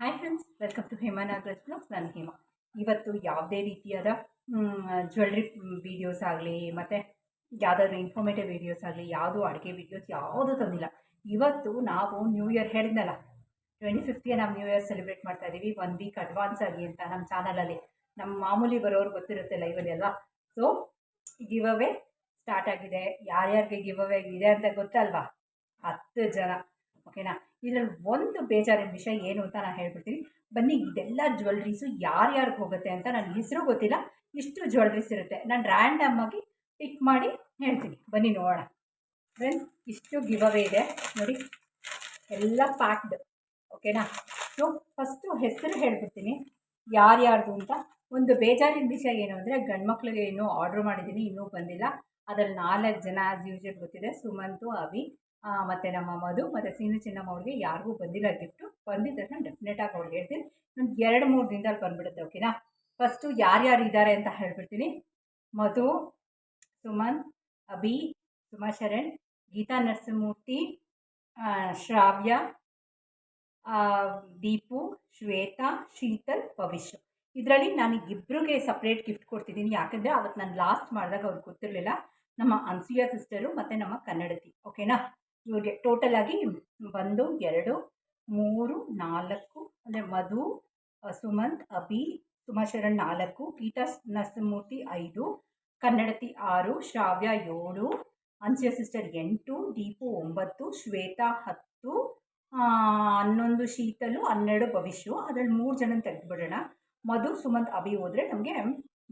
Hi friends welcome to Hema Nagaraj blogs ನಾನು ಹೇಮಾ. ಇವತ್ತು ಯಾವುದೇ ರೀತಿಯಾದ ಜ್ಯುವೆಲ್ರಿ ವೀಡಿಯೋಸ್ ಆಗಲಿ, ಮತ್ತು ಯಾವುದಾದ್ರೂ ಇನ್ಫಾರ್ಮೇಟಿವ್ ವೀಡಿಯೋಸ್ ಆಗಲಿ, ಯಾವುದು ಅಡುಗೆ ವೀಡಿಯೋಸ್ ಯಾವುದೂ ತಂದಿಲ್ಲ. ಇವತ್ತು ನಾವು ನ್ಯೂ ಇಯರ್ ಹೇಳಿದ್ನಲ್ಲ ಟ್ವೆಂಟಿ ಫಿಫ್ತಿಗೆ ನಾವು ನ್ಯೂ ಇಯರ್ ಸೆಲೆಬ್ರೇಟ್ ಮಾಡ್ತಾ ಇದ್ದೀವಿ ಒನ್ ವೀಕ್ ಅಡ್ವಾನ್ಸ್ ಆಗಿ ಅಂತ ನಮ್ಮ ಚಾನಲಲ್ಲಿ ನಮ್ಮ ಮಾಮೂಲಿ ಬರೋರು ಗೊತ್ತಿರುತ್ತೆ ಲೈವಲ್ಲಿ ಅಲ್ವಾ? ಸೊ ಗಿವ್ ಅವೇ ಸ್ಟಾರ್ಟ್ ಆಗಿದೆ. ಯಾರ್ಯಾರಿಗೆ ಗಿವ್ ಅವೇ ಇದೆ ಅಂತ ಗೊತ್ತಲ್ವಾ? ಹತ್ತು ಜನ. ಓಕೆನಾ ಇದರಲ್ಲಿ ಒಂದು ಬೇಜಾರಿನ ವಿಷಯ ಏನು ಅಂತ ನಾನು ಹೇಳ್ಬಿಡ್ತೀನಿ. ಬನ್ನಿ, ಇದೆಲ್ಲ ಜ್ಯುವೆಲ್ರೀಸು ಯಾರ್ಯಾರಿಗೆ ಹೋಗುತ್ತೆ ಅಂತ ನನ್ನ ಹೆಸರು ಗೊತ್ತಿಲ್ಲ. ಇಷ್ಟು ಜ್ಯುವೆಲ್ರೀಸ್ ಇರುತ್ತೆ. ನಾನು ರ್ಯಾಂಡಮ್ ಆಗಿ ಪಿಕ್ ಮಾಡಿ ಹೇಳ್ತೀನಿ. ಬನ್ನಿ, ನೋಡೋಣ. ಫ್ರೆಂಡ್ಸ್ ಇಷ್ಟು ಗಿವ್ ಅವೇ ಇದೆ. ನೋಡಿ, ಎಲ್ಲ ಪ್ಯಾಕ್ಡ್ ಓಕೆನಾ ಸೊ ಫಸ್ಟು ಹೆಸರು ಹೇಳ್ಬಿಡ್ತೀನಿ. ಯಾರ್ಯಾರ್ದು ಅಂತ. ಒಂದು ಬೇಜಾರಿನ ವಿಷಯ ಏನು ಅಂದರೆ ಗಂಡ್ಮಕ್ಳಿಗೆ ಇನ್ನೂ ಆರ್ಡ್ರ್ ಮಾಡಿದ್ದೀನಿ, ಇನ್ನೂ ಬಂದಿಲ್ಲ. ಅದರಲ್ಲಿ ನಾಲ್ಕು ಜನ ಆ್ಯಸ್ ಯೂಶಲ್ ಗೊತ್ತಿದೆ, ಸುಮಂತು ಅಭಿ ಮತ್ತು ನಮ್ಮ ಮಧು ಮತ್ತು ಸೀನು ಚಿನ್ನಮ್ಮ ಅವ್ರಿಗೆ ಯಾರಿಗೂ ಬಂದಿಲ್ಲ ಗಿಫ್ಟು ಬಂದಿದ್ದ ತಕ್ಷಣ ಡೆಫಿನೆಟಾಗಿ ಅವ್ರಿಗೆ ಹೇಳ್ತೀನಿ. ನಾನು ಎರಡು ಮೂರು ದಿನದಲ್ಲಿ ಬಂದುಬಿಡುತ್ತೆ ಓಕೆನಾ ಫಸ್ಟು ಯಾರ್ಯಾರು ಇದ್ದಾರೆ ಅಂತ ಹೇಳ್ಬಿಡ್ತೀನಿ. ಮಧು, ಸುಮನ್, ಅಭಿ, ಸುಮಾ ಶರಣ್, ಗೀತಾ ನರಸಿಂಹಮೂರ್ತಿ ಶ್ರಾವ್ಯ ದೀಪು, ಶ್ವೇತಾ, ಶೀತಲ್, ಭವಿಷ್ಯ. ಇದರಲ್ಲಿ ನಾನು ಇಬ್ಬರಿಗೆ ಸಪ್ರೇಟ್ ಗಿಫ್ಟ್ ಕೊಡ್ತಿದ್ದೀನಿ. ಯಾಕಂದರೆ ಅವತ್ತು ನಾನು ಲಾಸ್ಟ್ ಮಾಡಿದಾಗ ಅವ್ರಿಗೆ ಗೊತ್ತಿರಲಿಲ್ಲ. ನಮ್ಮ ಅನ್ಸೂಯ ಸಿಸ್ಟರು ಮತ್ತು ನಮ್ಮ ಕನ್ನಡತಿ ಓಕೆನಾ ಇವ್ರಿಗೆ ಟೋಟಲ್ ಆಗಿ ಒಂದು, ಎರಡು, ಮೂರು, ನಾಲ್ಕು, ಅಂದರೆ ಮಧು ಸುಮಂತ್, ಅಭಿ ಸುಮಾಶರಣ್ ನಾಲ್ಕು, ಗೀತಾ ನರಸಿಂಹಮೂರ್ತಿ ಐದು, ಕನ್ನಡತಿ ಆರು, ಶ್ರಾವ್ಯ ಏಳು, ಅನ್ಸಿಯ ಸಿಸ್ಟರ್ ಎಂಟು, ದೀಪು ಒಂಬತ್ತು, ಶ್ವೇತಾ ಹತ್ತು ಹನ್ನೊಂದು ಶೀತಲು, ಹನ್ನೆರಡು ಭವಿಷ್ಯ, ಅದರಲ್ಲಿ ಮೂರು ಜನ ತೆಗೆದುಬಿಡೋಣ. ಮಧು, ಸುಮಂತ್, ಅಭಿ ಹೋದರೆ ನಮಗೆ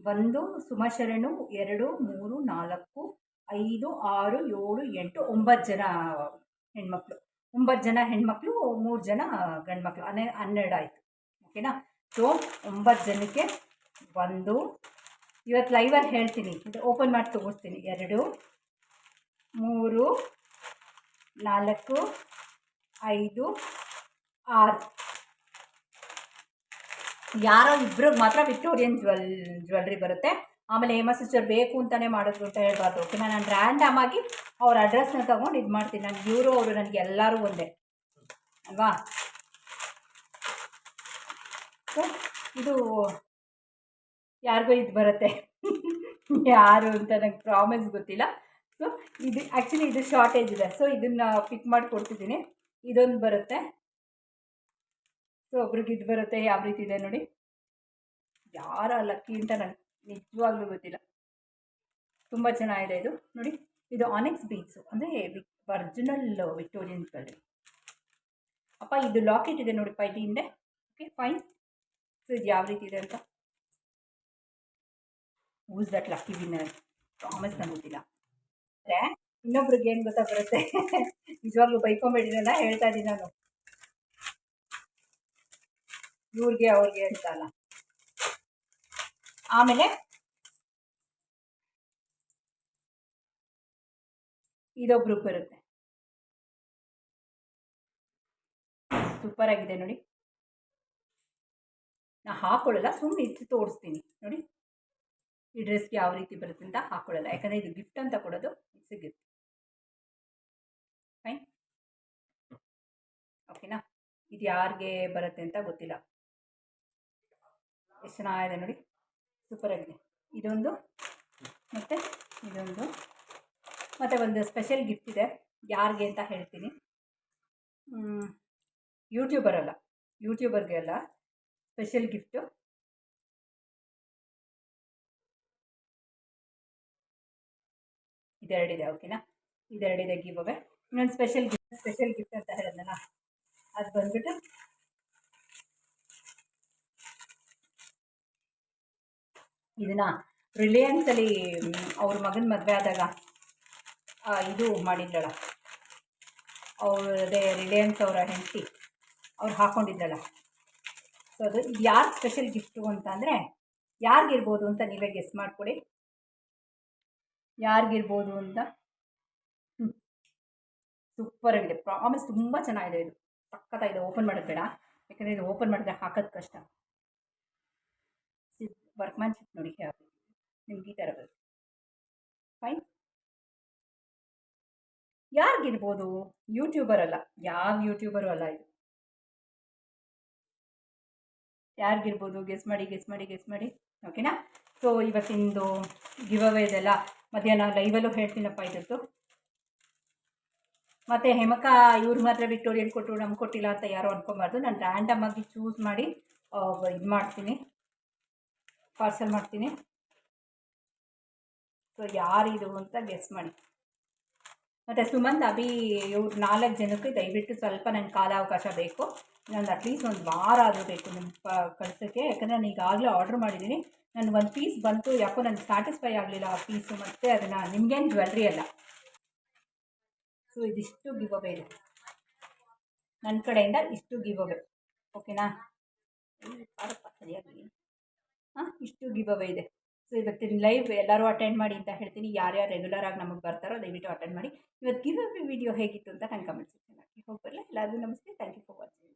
ಒಂದು, ಸುಮಶರಣು, ಎರಡು, ಮೂರು, ನಾಲ್ಕು ಐದು, ಆರು, ಏಳು, ಎಂಟು, ಒಂಬತ್ತು ಜನ ಹೆಣ್ಮಕ್ಳು. ಒಂಬತ್ತು ಜನ ಹೆಣ್ಮಕ್ಳು, ಮೂರು ಜನ ಗಂಡ್ಮಕ್ಳು. ಹನ್ನೆ, ಹನ್ನೆರಡು ಆಯಿತು. ಓಕೆನಾ? ಸೊ ಒಂಬತ್ತು ಜನಕ್ಕೆ ಒಂದು. ಇವತ್ತು ಲೈವಲ್ಲಿ ಹೇಳ್ತೀನಿ. ಇದು ಓಪನ್ ಮಾಡಿ ತೋರಿಸ್ತೀನಿ. ಎರಡು, ಮೂರು, ನಾಲ್ಕು, ಐದು, ಆರು. ಯಾರೋ ಇಬ್ಬರಿಗೆ ಮಾತ್ರ ವಿಕ್ಟೋರಿಯನ್ ಜ್ಯುವೆಲ್ ಜ್ಯುವೆಲ್ರಿ ಬರುತ್ತೆ. ಆಮೇಲೆ ಹೇಮ ಸಿಸ್ಟರ್ ಬೇಕು ಅಂತಲೇ ಮಾಡೋದು ಅಂತ ಹೇಳ್ಬಾರ್ದು. ಓಕೆ ನಾನು ರ್ಯಾಂಡಮ್ ಆಗಿ ಅವ್ರ ಅಡ್ರೆಸ್ನ ತೊಗೊಂಡು ಇದು ಮಾಡ್ತೀನಿ. ನಾನು ಇವರು, ಅವರು ನನಗೆ ಎಲ್ಲರೂ ಒಂದೇ. ಅಲ್ವಾ? ಇದು ಯಾರಿಗೂ ಇದು ಬರುತ್ತೆ. ಯಾರು ಅಂತ ನನಗೆ ಪ್ರಾಮಿಸ್ ಗೊತ್ತಿಲ್ಲ. ಸೊ ಇದು ಆ್ಯಕ್ಚುಲಿ ಇದು ಶಾರ್ಟೇಜ್ ಇದೆ. ಸೊ ಇದನ್ನು ಪಿಕ್ ಮಾಡಿ ಕೊಡ್ತಿದ್ದೀನಿ. ಇದೊಂದು ಬರುತ್ತೆ. ಸೊ ಒಬ್ರಿಗೆ ಇದು ಬರುತ್ತೆ. ಯಾವ ರೀತಿ ಇದೆ ನೋಡಿ. ಯಾರ ಲಕ್ಕಿ ಅಂತ ನನಗೆ ನಿಜವಾಗ್ಲೂ ಗೊತ್ತಿಲ್ಲ. ತುಂಬ ಚೆನ್ನಾಗಿದೆ ಇದು. ನೋಡಿ, ಇದು ಆನೆಕ್ಸ್ ಬೀನ್ಸು ಅಂದರೆ ಒರ್ಜಿನಲ್ ವಿಕ್ಟೋರಿಯನ್ ಜ್ಯುವೆಲ್ರಿ ಅಪ್ಪ, ಇದು ಲಾಕೆಟ್ ಇದೆ ನೋಡಿ, ಪೈಟಿ ಹಿಂದೆ. ಓಕೆ ಫೈನ್ ಸೊ ಇದು ಯಾವ ರೀತಿ ಇದೆ ಅಂತ? Who's that lucky winner promise ಗೊತ್ತಿಲ್ಲ. ಅಂದರೆ ಇನ್ನೊಬ್ರಿಗೆ ಏನು ಗೊತ್ತಾ ಬರುತ್ತೆ? ನಿಜವಾಗ್ಲೂ ಬೈಕೊಂಬೇಡಿರಲ್ಲ ಹೇಳ್ತಾ ಇದ್ದೀನಿ ನಾನು. ಇವ್ರಿಗೆ ಅವ್ರಿಗೆ ಅಂತ ಅಲ್ಲ. ಆಮೇಲೆ ಇದೊಬ್ರು ಬರುತ್ತೆ. ಸೂಪರ್ ಆಗಿದೆ ನೋಡಿ. ನಾ ಹಾಕೊಳ್ಳಲ್ಲ ಸುಮ್ಮನೆ ಇಟ್ಟು ತೋರಿಸ್ತೀನಿ. ನೋಡಿ, ಈ ಡ್ರೆಸ್ಗೆ ಯಾವ ರೀತಿ ಬರುತ್ತೆ ಅಂತ ಹಾಕೊಳ್ಳಲ್ಲ. ಯಾಕಂದರೆ ಇದು ಗಿಫ್ಟ್ ಅಂತ ಕೊಡೋದು ಗಿಫ್ಟ್ ಫೈನ್ ಓಕೆನಾ ಇದು ಯಾರಿಗೆ ಬರುತ್ತೆ ಅಂತ ಗೊತ್ತಿಲ್ಲ. ಎಷ್ಟು ಚೆನ್ನಾಗಿದೆ ನೋಡಿ. ಸೂಪರ್ ಆಗಿದೆ. ಇದೊಂದು, ಮತ್ತು ಇದೊಂದು, ಮತ್ತು ಒಂದು ಸ್ಪೆಷಲ್ ಗಿಫ್ಟ್ ಇದೆ. ಯಾರಿಗೆ ಅಂತ ಹೇಳ್ತೀನಿ. ಯೂಟ್ಯೂಬರ್ ಅಲ್ಲ. ಯೂಟ್ಯೂಬರ್ಗೆ ಅಲ್ಲ. ಸ್ಪೆಷಲ್ ಗಿಫ್ಟು ಇದೆರಡಿದೆ ಓಕೆನಾ ಇದೆರಡಿದೆ ಗಿವ್ ಇನ್ನೊಂದು ಸ್ಪೆಷಲ್ ಗಿಫ್ಟ್ ಸ್ಪೆಷಲ್ ಗಿಫ್ಟ್ ಅಂತ ಹೇಳಿದ್ನಲ್ಲ. ಅದು ಬಂದ್ಬಿಟ್ಟು ಇದನ್ನು ರಿಲಯನ್ಸಲ್ಲಿ ಅವ್ರ ಮಗನ ಮದುವೆ ಆದಾಗ ಇದು ಮಾಡಿದ್ದಳ ಅವರದೇ ರಿಲಯನ್ಸ್ ಅವರ ಹೆಂಡತಿ, ಅವ್ರು ಹಾಕ್ಕೊಂಡಿದ್ದಳ ಸೊ ಅದು ಯಾರು ಸ್ಪೆಷಲ್ ಗಿಫ್ಟು ಅಂತ ಅಂದರೆ, ಯಾರಿಗಿರ್ಬೋದು ಅಂತ ನೀವೇ ಗೆಸ್ ಮಾಡಿಕೊಡಿ. ಯಾರಿಗಿರ್ಬೋದು ಅಂತ? ಸೂಪರಾಗಿದೆ ಪ್ರಾಮಿಸ್ ತುಂಬ ಚೆನ್ನಾಗಿದೆ ಇದು. ಸಕ್ಕತ್ತಾಗಿದೆ ಓಪನ್ ಮಾಡೋದು ಬೇಡ. ಯಾಕಂದರೆ ಇದು ಓಪನ್ ಮಾಡಿದ್ರೆ ಹಾಕೋದು ಕಷ್ಟ. ವರ್ಕ್ಮ್ಯಾನ್ಶಿಪ್ ನೋಡಿ ಯಾವ ನಿಮ್ಗೆ ಈ ಥರ ಬರುತ್ತೆ. ಫೈನ್ ಯಾರಿಗಿರ್ಬೋದು ಯೂಟ್ಯೂಬರ್ ಅಲ್ಲ. ಯಾವ ಯೂಟ್ಯೂಬರು ಅಲ್ಲ ಇದು? ಯಾರಿಗಿರ್ಬೋದು ಗೆಸ್ ಮಾಡಿ ಗೆಸ್ ಮಾಡಿ ಗೆಸ್ ಮಾಡಿ. ಓಕೆನಾ ಸೊ ಇವತ್ತಿಂದು ಗಿವ್ ಅವೇದೆಲ್ಲ ಮಧ್ಯಾಹ್ನ ಲೈವಲ್ಲೂ ಹೇಳ್ತೀನಪ್ಪ ಇದ್ದದ್ದು ಮತ್ತು ಹೆಮಕ ಇವ್ರು ಮಾತ್ರ ವಿಕ್ಟೋರಿಯನ್ ಕೊಟ್ಟರು ನಮ್ಗೆ ಕೊಟ್ಟಿಲ್ಲ ಅಂತ ಯಾರು ಅನ್ಕೊಬಾರ್ದು. ನಾನು ರ್ಯಾಂಡಮ್ ಆಗಿ ಚೂಸ್ ಮಾಡಿ ಇದು ಮಾಡ್ತೀನಿ. ಪಾರ್ಸಲ್ ಮಾಡ್ತೀನಿ. ಸೊ ಯಾರಿದು ಅಂತ ಗೆಸ್ ಮಾಡಿ. ಮತ್ತು ಸುಮಂತ್, ಅಭಿ ಇವ್ರು ನಾಲ್ಕು ಜನಕ್ಕೆ ದಯವಿಟ್ಟು ಸ್ವಲ್ಪ ನನಗೆ ಕಾಲಾವಕಾಶ ಬೇಕು. ನಾನು ಅಟ್ಲೀಸ್ಟ್ ಒಂದು ವಾರ ಆದರೂ ಬೇಕು ನಿಮ್ಮ ಪ, ಕಳ್ಸೋಕ್ಕೆ. ಯಾಕಂದರೆ ನಾನು ಈಗಾಗಲೇ ಆರ್ಡ್ರ್ ಮಾಡಿದ್ದೀನಿ ನಾನು ಒಂದು ಪೀಸ್ ಬಂತು. ಯಾಕೋ ನನಗೆ ಸ್ಯಾಟಿಸ್ಫೈ ಆಗಲಿಲ್ಲ ಆ ಪೀಸು ಮತ್ತು ಅದನ್ನು. ನಿಮಗೇನು ಜ್ಯುವೆಲ್ರಿ ಅಲ್ಲ. ಸೊ ಇದಿಷ್ಟು ಗಿವ್ ಅವೇ ಇದೆ. ನನ್ನ ಕಡೆಯಿಂದ ಇಷ್ಟು ಗಿವ್ ಅವೇ ಓಕೆನಾ ಸರಿಯಾಗಿ. ಹಾಂ, ಇಷ್ಟು ಗಿವ್ ಅವೇ ಇದೆ ಸೊ ಇವತ್ತಿನ ಲೈವ್ ಎಲ್ಲರೂ ಅಟೆಂಡ್ ಮಾಡಿ ಅಂತ ಹೇಳ್ತೀನಿ. ಯಾರ್ಯಾರು ರೆಗ್ಯುಲರ್ ಆಗಿ ನಮಗೆ ಬರ್ತಾರೋ ದಯವಿಟ್ಟು ಅಟೆಂಡ್ ಮಾಡಿ. ಇವತ್ತು ಗಿವ್ ಅವೇ ವಿಡಿಯೋ ಹೇಗಿತ್ತು ಅಂತ ನಂಗೆ ಕಮೆಂಟ್ ಸೆಕ್ಷನ್ ಹಾಕಿ ಹೋಗಿ ಬರಲ್ಲ ಎಲ್ಲರಿಗೂ ನಮಸ್ತೆ. Thank you for watching